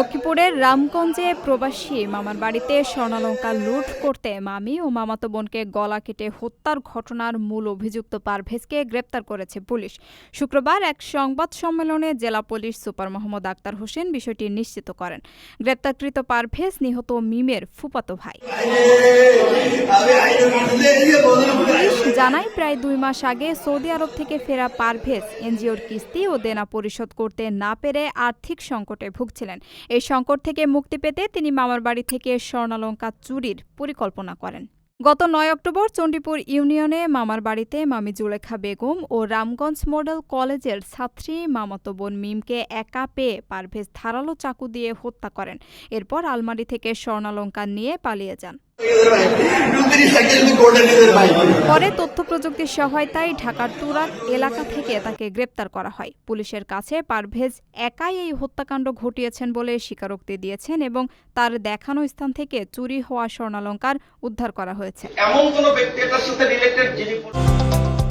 লক্ষ্মীপুরের রামগঞ্জে প্রবাসী মামার বাড়িতে স্বর্ণালঙ্কার লুট করতে মামি ও মামাতো বোনকে গলা কেটে হত্যার ঘটনার মূল অভিযুক্ত পারভেজকে গ্রেপ্তার করেছে পুলিশ। শুক্রবার এক সংবাদ সম্মেলনে জেলা পুলিশ সুপার মোহাম্মদ আক্তার হোসেন বিষয়টি নিশ্চিত করেন। গ্রেপ্তারকৃত পারভেজ নিহত মিমের ফুপাতো ভাই। জানায়, প্রায় দুই মাস আগে সৌদি আরব থেকে ফেরা পারভেজ এনজিওর কিস্তি ও দেনা পরিশোধ করতে না পেরে আর্থিক সংকটে ভুগছিলেন। এই সংকট থেকে মুক্তি পেতে তিনি মামার বাড়ি থেকে স্বর্ণালঙ্কা চুরির পরিকল্পনা করেন। গত নয় অক্টোবর চণ্ডীপুর ইউনিয়নে মামার বাড়িতে মামি জুলেখা বেগম ও রামগঞ্জ মডেল কলেজের ছাত্রী মামাতো বোন মিমকে একা পেয়ে পারভেজ ধারালো চাকু দিয়ে হত্যা করেন। এরপর আলমারি থেকে স্বর্ণালঙ্কার নিয়ে পালিয়ে যান। পরে তথ্য প্রযুক্তির সহায়তায় ঢাকার তুরাক এলাকা থেকে তাকে গ্রেপ্তার করা হয়। পুলিশের কাছে পারভেজ একাই এই হত্যাকাণ্ড ঘটিয়েছেন বলে স্বীকারোক্তি দিয়েছেন এবং তার দেখানো স্থান থেকে চুরি হওয়া স্বর্ণালঙ্কার উদ্ধার করা হয়েছে। এমন কোন ব্যক্তি সাথে রিলেটেড যিনি